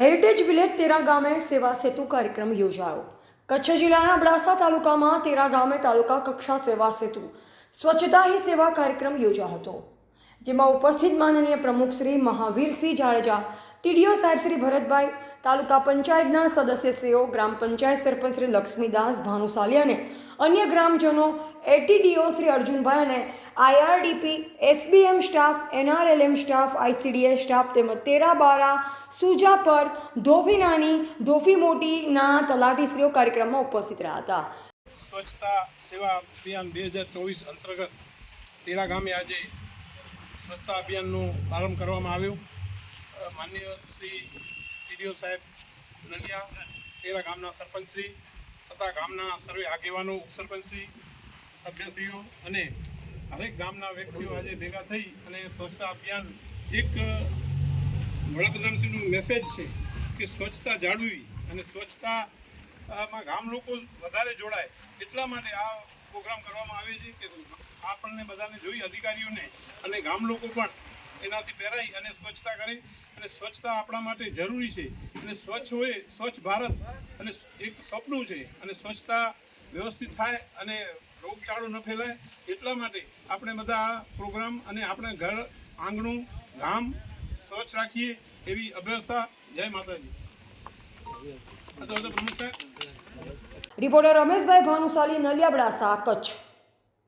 Heritage village તેરા ગામે સેવા સેતુ કાર્યક્રમ યોજાયો. કચ્છ જિલ્લાના અબડાસા તાલુકામાં તેરા ગામે તાલુકા કક્ષા સેવા સેતુ સ્વચ્છતા હી સેવા કાર્યક્રમ યોજાયો હતો. જેમાં ઉપસ્થિત માનનીય પ્રમુખ શ્રી મહાવીરસિંહ જાડેજા, ટીડીઓ સાહેબ શ્રી ભરતભાઈ, તાલુકા પંચાયતના સદસ્યશ્રીઓ ગ્રામ પંચાયત સરપંચ શ્રી લક્ષ્મીદાસ ભાનુશાલી અને અન્ય ગ્રામજનો એટીડીઓ શ્રી અર્જુનભાઈ અને IRDP, SBM staff, NRLM staff, ICDS staff તેમજ તેરા બારા સુજા પર ધોફી નાની ધોફી મોટીના તલાટીશ્રીઓ કાર્યક્રમમાં ઉપસ્થિત રહ્યા હતા. સ્વચ્છતા સેવા અભિયાન બે હજાર ચોવીસ અંતર્ગત તેરા ગામે આજે સ્વચ્છતા અભિયાનનો પ્રારંભ કરવામાં આવ્યો. માન્ય શ્રી ટીડીઓ સાહેબ નલિયા, તેરા ગામના સરપંચશ્રી તથા ગામના સર્વે આગેવાનો, ઉપસરપંચશ્રી સભ્યશ્રીઓ અને હરેક ગામના વ્યક્તિઓ આજે ભેગા થઈ અને સ્વચ્છતા અભિયાન એક વડાપ્રધાનશ્રીનો મેસેજ છે કે સ્વચ્છતા જાળવી અને સ્વચ્છતામાં ગામ લોકો વધારે જોડાય એટલા માટે આ પ્રોગ્રામ કરવામાં આવે છે કે આપણને બધાને જોઈ, અધિકારીઓને અને ગામ લોકો પણ એનાથી પહેરાઈ અને સ્વચ્છતા કરે અને સ્વચ્છતા આપણા માટે જરૂરી છે અને સ્વચ્છ હોય, સ્વચ્છ ભારત અને એક સપનું છે અને સ્વચ્છતા વ્યવસ્થિત થાય અને રોગચાળો ન ફેલાય. એટલા માટે આપણે બધા આ પ્રોગ્રામ અને આપણે ઘર આંગણું, ગામ સ્વચ્છ રાખીએ એવી અભ્યવસ્થા જય માતાજી. રિપોર્ટર રમેશભાઈ ભાનુશાલી નલિયાબડાસા કચ્છ